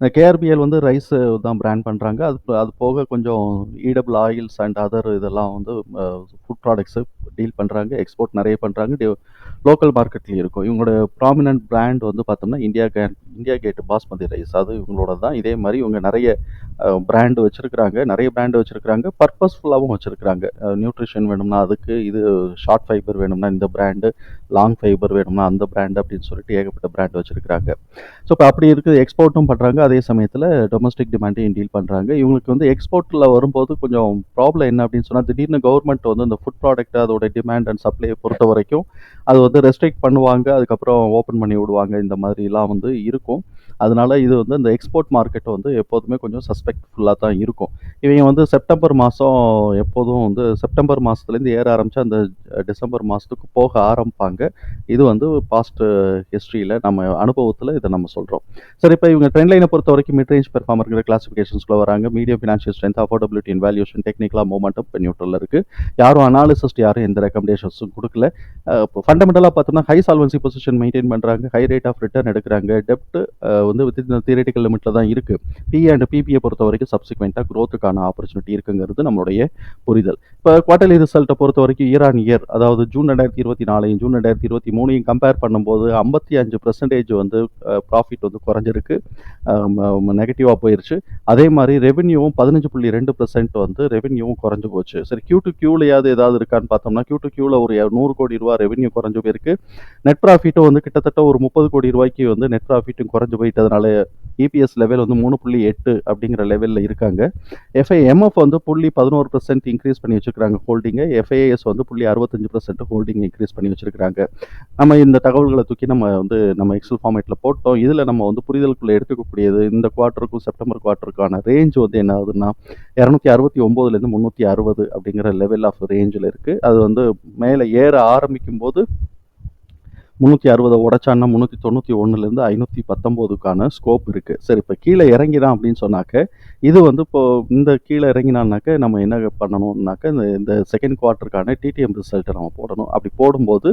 இந்த கேஆர்பிஎல் வந்து ரைஸ் தான் பிராண்ட் பண்ணுறாங்க அது அது போக கொஞ்சம் ஈடபிள் ஆயில்ஸ் அண்ட் அதர் இதெல்லாம் வந்து ஃபுட் ப்ராடக்ட்ஸு டீல் பண்ணுறாங்க எக்ஸ்போர்ட் நிறைய பண்ணுறாங்க லோக்கல் மார்க்கெட்லேயும் இருக்கும். இவங்களோட ப்ராமினன்ட் பிராண்ட் வந்து பார்த்தோம்னா இந்தியா கேன் இந்தியா கேட் பாஸ்மதி ரைஸ். அது இவங்களோட தான் இதே மாதிரி இவங்க நிறைய பிராண்டு வச்சுருக்கிறாங்க. நிறைய பிராண்டு வச்சுருக்கிறாங்க. பர்பஸ்ஃபுல்லாகவும் வச்சுருக்கிறாங்க. நியூட்ரிஷன் வேணும்னா அதுக்கு இது ஷார்ட் ஃபைபர் வேணும்னா இந்த பிராண்டு லாங் ஃபைபர் வேணும்னா அந்த பிராண்டு அப்படின்னு சொல்லிட்டு ஏகப்பட்ட பிராண்ட் வச்சுருக்கிறாங்க. ஸோ இப்போ அப்படி இருக்குது. எக்ஸ்போர்ட்டும் பண்ணுறாங்க அதே சமயத்தில் டொமஸ்டிக் டிமாண்டையும் டீல் பண்ணுறாங்க இவங்களுக்கு வந்து எக்ஸ்போர்ட்டில் வரும்போது கொஞ்சம் ப்ராப்ளம் என்ன அப்படின்னு சொன்னால் திடீர்னு கவர்மெண்ட் வந்து இந்த ஃபுட் ப்ராடக்ட் அதோட டிமாண்ட் அண்ட் சப்ளையை பொறுத்த வரைக்கும் அது வந்து ரெஸ்ட்ரிக்ட் பண்ணுவாங்க. அதுக்கப்புறம் ஓப்பன் பண்ணி விடுவாங்க. இந்த மாதிரிலாம் வந்து இருக்கும். people. அதனால இது வந்து இந்த எக்ஸ்போர்ட் மார்க்கெட் வந்து எப்போதுமே கொஞ்சம் சஸ்பெக்ட்ஃபுல்லாக தான் இருக்கும். இவங்க வந்து செப்டம்பர் மாதம் எப்போதும் வந்து செப்டம்பர் மாதத்துலேருந்து ஏற ஆரம்பித்து அந்த டிசம்பர் மாதத்துக்கு போக ஆரம்பிப்பாங்க. இது வந்து பாஸ்ட் ஹிஸ்ட்ரியில் நம்ம அனுபவத்தில் இதை நம்ம சொல்கிறோம் சரி இப்போ இவங்க ட்ரெண்ட் லைனை பொறுத்த வரைக்கும் மிட்ரேஞ்ச் பெர்ஃபார்மருங்கிற கிளாசிஃபிகேஷன்ஸ்க்குள்ள வராங்க. Medium financial strength affordability in valuation டெக்னிக்கலாக மூமெண்டம் இப்போ நியூட்ரலில் இருக்குது யாரும் அனாலிசிஸ்ட் யாரும் எந்த ரெக்கமெண்டேஷன்ஸும் கொடுக்கல. ஃபண்டமெண்டலாக பார்த்தோம்னா ஹை சால்வன்சி பொசிஷன் மெயின்டைன் பண்ணுறாங்க ஹை ரேட் ஆஃப் ரிட்டர்ன் எடுக்கிறாங்க. டெப்ட் வந்து வித்தின் தியரட்டிக்கல் லிமிட்டில் தான் இருக்குது பி அண்ட் பிபியை பொறுத்த வரைக்கும் சப்சிக்வெண்ட்டாக க்ரோத்துக்கான ஆப்பர்ச்சுனிட்டி இருக்குங்கிறது நம்மளுடைய புரிதல். இப்போ குவார்டர்லி ரிசல்ட்டை பொறுத்த வரைக்கும் இயர் ஆன் இயர் அதாவது ஜூன் ரெண்டாயிரத்தி இருபத்தி நாலையும் ஜூன் ரெண்டாயிரத்தி இருபத்தி மூணையும் கம்பேர் பண்ணும்போது ஐம்பத்தி அஞ்சு பர்சன்டேஜ் வந்து ப்ராஃபிட் வந்து குறைஞ்சிருக்கு. நெகட்டிவாக போயிருச்சு. அதே மாதிரி ரெவென்யூவும் பதினஞ்சு புள்ளி ரெண்டு பர்சன்ட் வந்து ரெவென்யூவும் குறைஞ்சு போச்சு. சரி கியூ டு கியூலையாவது ஏதாவது இருக்கான்னு பார்த்தோம்னா கியூ டு கியூவில் ஒரு நூறு கோடி ரூபா ரெவென்யூ குறைஞ்சு போயிருக்கு. நெட் ப்ராஃபிட்டும் வந்து கிட்டத்தட்ட ஒரு முப்பது கோடி ரூபாய்க்கு வந்து நெட் ப்ராஃபிட்டும் குறைஞ்சு போயிட்டதுனால இபிஎஸ் லெவல் வந்து மூணு புள்ளி எட்டு அப்படிங்கிற லெவலில் இருக்காங்க. எஃப்ஐஎம்எஃப் வந்து புள்ளி பதினோரு பர்சன்ட் இன்க்ரீஸ் பண்ணி வச்சுருக்காங்க ஹோல்டிங்கை எஃப்ஐஎஸ் வந்து புள்ளி அறுபத்தஞ்சு பர்சன்ட் ஹோல்டிங் இன்க்ரீஸ் பண்ணி வச்சுருக்காங்க நம்ம இந்த தகவல்களை தூக்கி நம்ம வந்து நம்ம எக்ஸல் ஃபார்மேட்டில் போட்டோம். இதில் நம்ம வந்து புரிதலுக்குள்ளே எடுத்துக்கக்கூடியது இந்த குவார்ட்டருக்கும் செப்டம்பர் குவார்ட்டருக்கான ரேஞ்ச் வந்து என்ன ஆகுதுன்னா இரநூத்தி அறுபத்தி ஒம்போதுலேருந்து முந்நூற்றி அறுபது அப்படிங்கிற லெவல் ஆஃப் ரேஞ்சில் இருக்குது அது வந்து மேலே ஏற ஆரம்பிக்கும் போது முந்நூற்றி அறுபதை உடச்சான்னா முந்நூற்றி தொண்ணூற்றி ஒன்றுலேருந்து ஐநூற்றி பத்தொம்போதுக்கான ஸ்கோப் இருக்குது சரி இப்போ கீழே இறங்கிதான் அப்படின்னு சொன்னாக்க இது வந்து இப்போது இந்த கீழே இறங்கினான்னாக்க நம்ம என்ன பண்ணணும்னாக்க இந்த இந்த செகண்ட் குவார்ட்டருக்கான டிடிஎம் ரிசல்ட்டை நம்ம போடணும். அப்படி போடும்போது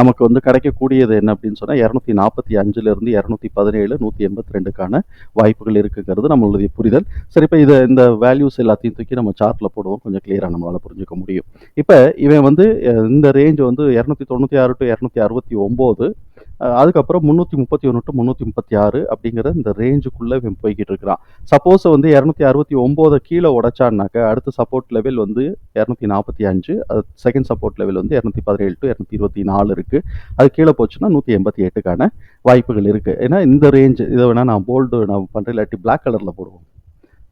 நமக்கு வந்து கிடைக்கக்கூடியது என்ன அப்படின்னு சொன்னால் இரநூத்தி நாற்பத்தி அஞ்சுலேருந்து இரநூத்தி பதினேழு நூற்றி எண்பத்தி ரெண்டுக்கான வாய்ப்புகள் இருக்குங்கிறது நம்மளுடைய புரிதல். சரி இப்போ இதை இந்த வேல்யூஸ் எல்லாத்தையும் தூக்கி நம்ம சார்ட்டில் போடுவோம். கொஞ்சம் கிளியராக நம்மளால் புரிஞ்சுக்க முடியும். இப்போ இவன் வந்து இந்த ரேஞ்ச் வந்து இரநூத்தி தொண்ணூற்றி ஆறு டு இரநூத்தி அறுபத்தி ஒம்பது அதுக்கப்புறம் முந்நூற்றி முப்பத்தி ஒன்று டு முந்நூற்றி முப்பத்தி ஆறு அப்படிங்கிற இந்த ரேஞ்சுக்குள்ளே இவன் போய்கிட்டு இருக்கிறான். சப்போஸ் வந்து இரநூத்தி அறுபத்தி ஒம்போதை கீழே உடச்சான்னாக்க அடுத்த சப்போர்ட் லெவல் வந்து இரநூத்தி நாற்பத்தி அஞ்சு அது செகண்ட் சப்போர்ட் லெவல் வந்து இரநூத்தி பதினேழு டு இரநூத்தி இருபத்தி நாலு இருக்குது அது கீழே போச்சுன்னா நூற்றி எண்பத்தி எட்டுக்கான வாய்ப்புகள் இருக்குது ஏன்னா இந்த ரேஞ்சு இதை வேணால் நான் போல்டு நான் பண்ணுறேன் இல்லாட்டி பிளாக் கலரில் போடுவோம்.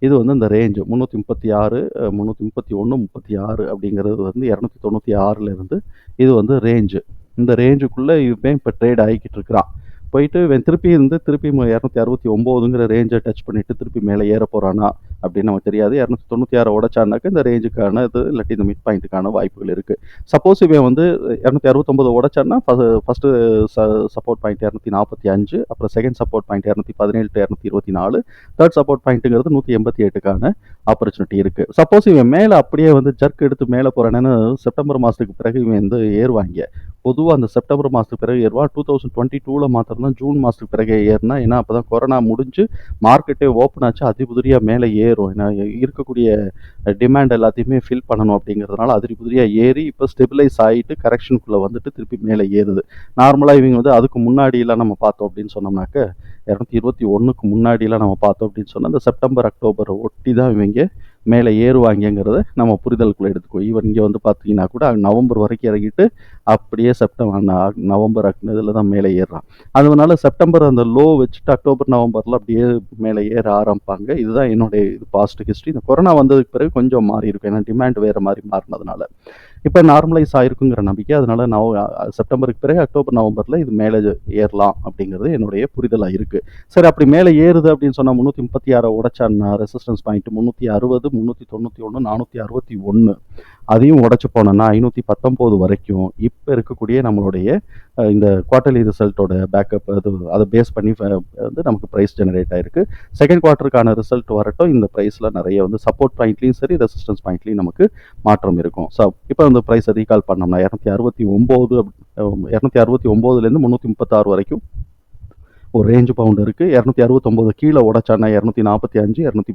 இது வந்து இந்த ரேஞ்சு முந்நூற்றி முப்பத்தி ஆறு முந்நூற்றி முப்பத்தி ஒன்று முப்பத்தி ஆறு அப்படிங்கிறது வந்து இரநூத்தி தொண்ணூற்றி ஆறுலேருந்து இது வந்து ரேஞ்சு இந்த ரேஞ்சுக்குள்ளே இவன் இப்போ ட்ரேட் ஆகிக்கிட்டு இருக்கிறான். போயிட்டு இவன் திருப்பி இருந்து திருப்பி இரநூத்தி அறுபத்தி ஒம்போதுங்கிற ரேஞ்சை டச் பண்ணிவிட்டு திருப்பி மேலே ஏற போகிறானா அப்படின்னு நமக்கு தெரியாது. இரநூத்தி தொண்ணூற்றி ஆறு உடச்சானாக்க இந்த ரேஞ்சுக்கான இது இல்லாட்டி இந்த மிட் பாயிண்ட்டுக்கான வாய்ப்புகள் இருக்குது சப்போஸ் இவன் வந்து இரநூத்தி அறுபத்தொம்போது உடச்சான்னா ஃபஸ்ட்டு சப்போர்ட் பாயிண்ட் இரநூத்தி நாற்பத்தி அஞ்சு அப்புறம் செகண்ட் சப்போர்ட் பாயிண்ட் இரநூத்தி பதினேழு டு இரநூத்தி இருபத்தி நாலு தேர்ட் சப்போர்ட் பாயிண்ட்டுங்கிறது நூற்றி எண்பத்தி எட்டுக்கான ஆப்பர்ச்சுனிட்டி இருக்குது சப்போஸ் இவன் மேலே அப்படியே வந்து ஜர்க் எடுத்து மேலே போகிறானேன்னு செப்டம்பர் மாதத்துக்கு பிறகு இவன் வந்து ஏறுவாங்க. பொதுவாக அந்த செப்டம்பர் மாதத்துக்கு பிறகு ஏறுவா. டூ தௌசண்ட் டுவெண்ட்டி டூவில் மாத்திரம் தான் ஜூன் மாதத்துக்கு பிறகு ஏறினா ஏன்னா அப்போ தான் கொரோனா முடிஞ்சு மார்க்கெட்டே ஓப்பன் ஆச்சு அதிபுதிரியாக மேலே ஏறும். ஏன்னா இருக்கக்கூடிய டிமாண்ட் எல்லாத்தையுமே ஃபில் பண்ணணும் அப்படிங்கிறதுனால அதிபுதிரியாக ஏறி இப்போ ஸ்டெபிலைஸ் ஆகிட்டு கரெக்ஷனுக்குள்ளே வந்துட்டு திருப்பி மேலே ஏறுது. நார்மலாக இவங்க வந்து அதுக்கு முன்னாடியெல்லாம் நம்ம பார்த்தோம் அப்படின்னு சொன்னோம்னாக்க இரநூத்தி இருபத்தி ஒன்றுக்கு முன்னாடியெல்லாம் நம்ம பார்த்தோம் அப்படின்னு சொன்னால் இந்த செப்டம்பர் அக்டோபர் ஒட்டி தான் இவங்க மேலே ஏறுவாங்கங்கிறத நம்ம புரிதலுக்குள்ளே எடுத்துக்கோ. இவர் இங்கே வந்து பார்த்தீங்கன்னா கூட நவம்பர் வரைக்கும் இறங்கிட்டு அப்படியே செப்டம்பர் நவம்பர் இதில் தான் மேலே ஏறுறான். அதனால செப்டம்பர் அந்த லோ வச்சுட்டு அக்டோபர் நவம்பரில் அப்படியே மேலே ஏற ஆரம்பிப்பாங்க. இதுதான் என்னுடைய இது பாஸ்ட் ஹிஸ்ட்ரி இந்த கொரோனா வந்ததுக்கு பிறகு கொஞ்சம் மாறி இருக்கும் ஏன்னா டிமாண்ட் வேறு மாதிரி மாறினதுனால. இப்போ நார்மலைஸ் ஆயிருக்குங்கிற நம்பிக்கை. அதனால நவ செப்டம்பருக்கு பிறகு அக்டோபர் நவம்பரில் இது மேலே ஏறலாம் அப்படிங்கிறது என்னுடைய புரிதலாக இருக்குது சரி அப்படி மேலே ஏறுது அப்படின்னு சொன்னால் முந்நூற்றி முப்பத்தி ஆறை உடைச்சான்னா ரெசிஸ்டன்ஸ் பாயிண்ட் முந்நூற்றி அறுபது முந்நூற்றி தொண்ணூற்றி ஒன்று நானூற்றி அறுபத்தி ஒன்று அதையும் உடச்சி போனோன்னா ஐநூற்றி பத்தொம்போது வரைக்கும் இப்போ இருக்கக்கூடிய நம்மளுடைய இந்த குவார்ட்டர்லி ரிசல்ட்டோட பேக்கப் அது அதை பேஸ் பண்ணி வந்து நமக்கு ப்ரைஸ் ஜெனரேட் ஆயிருக்கு. செகண்ட் குவார்ட்டருக்கான ரிசல்ட் வரட்டும் இந்த ப்ரைஸில் நிறைய வந்து சப்போர்ட் பாயிண்ட்லையும் சரி ரெசிஸ்டன்ஸ் பாயிண்ட்லையும் நமக்கு மாற்றம் இருக்கும். ஸோ இப்போ அந்த ப்ரைஸ் ரீகால் பண்ணோம்னா இரநூத்தி அறுபத்தி ஒம்பது இரநூத்தி அறுபத்தி ஒம்போதுலேருந்து முந்நூற்றி முப்பத்தாறு வரைக்கும் ஒரு ரேஞ்சு பவுண்ட் இருக்குது இரநூத்தி அறுபத்தொம்போது கீழே உடச்சானா இரநூத்தி நாற்பத்தி அஞ்சு இரநூத்தி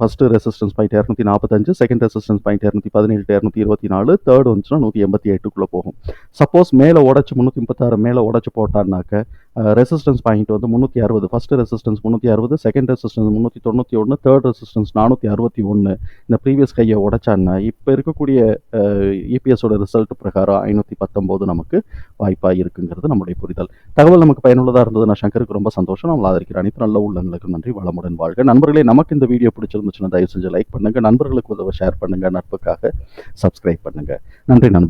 ஃபஸ்ட்டு ரெசிஸ்டன்ஸ் பாயிண்ட் இரநூத்தி நாற்பத்தஞ்சு செகண்ட் ரெசிஸ்டன்ஸ் பாயிண்ட் இரநூத்தி பதினேழு இரநூத்தி இருபத்தி நாலு தேர்ட் வந்துச்சுன்னா நூற்றி எண்பத்தி எட்டுக்குள்ளே போகும். சப்போஸ் மேலே உடச்சி முந்நூற்றி முப்பத்தாறு மேலே உடச்சி போட்டான்னாக்க ரெசிஸ்டன்ஸ் பாயிண்ட் வந்து முந்நூற்றி அறுபது. ஃபஸ்ட்டு ரெசிஸ்டன்ஸ் முந்நூற்றி அறுபது செகண்ட் ரெசிஸ்டன்ஸ் முந்நூற்றி தொண்ணூற்றி ஒன்று தேர்ட் ரெசிஸ்டன்ஸ் நானூற்றி அறுபத்தி ஒன்று இந்த ப்ரீவியஸ் கையை உடைச்சான்னா இப்போ இருக்கக்கூடிய இபிஎஸோட ரிசல்ட் பிரகாரம் ஐநூற்றி பத்தொம்போது நமக்கு வாய்ப்பாக இருக்குங்கிறது நம்முடைய புரிதல். தகவல் நமக்கு பயனுள்ளதாக இருந்தது நான் சங்கருக்கு ரொம்ப சந்தோஷம். நம்ம ஆதரிக்கிற அனைத்து நல்ல உள்ளங்களுக்கு நன்றி வளமுடன் வாழ்க. நண்பர்களே நமக்கு இந்த வீடியோ பிடிச்சிருந்துச்சுன்னா தயவு செஞ்சு லைக் பண்ணுங்க. நண்பர்களுக்கு உதவ ஷேர் பண்ணுங்க. நட்புக்காக சப்ஸ்கிரைப் பண்ணுங்க. நன்றி நண்பர்கள்.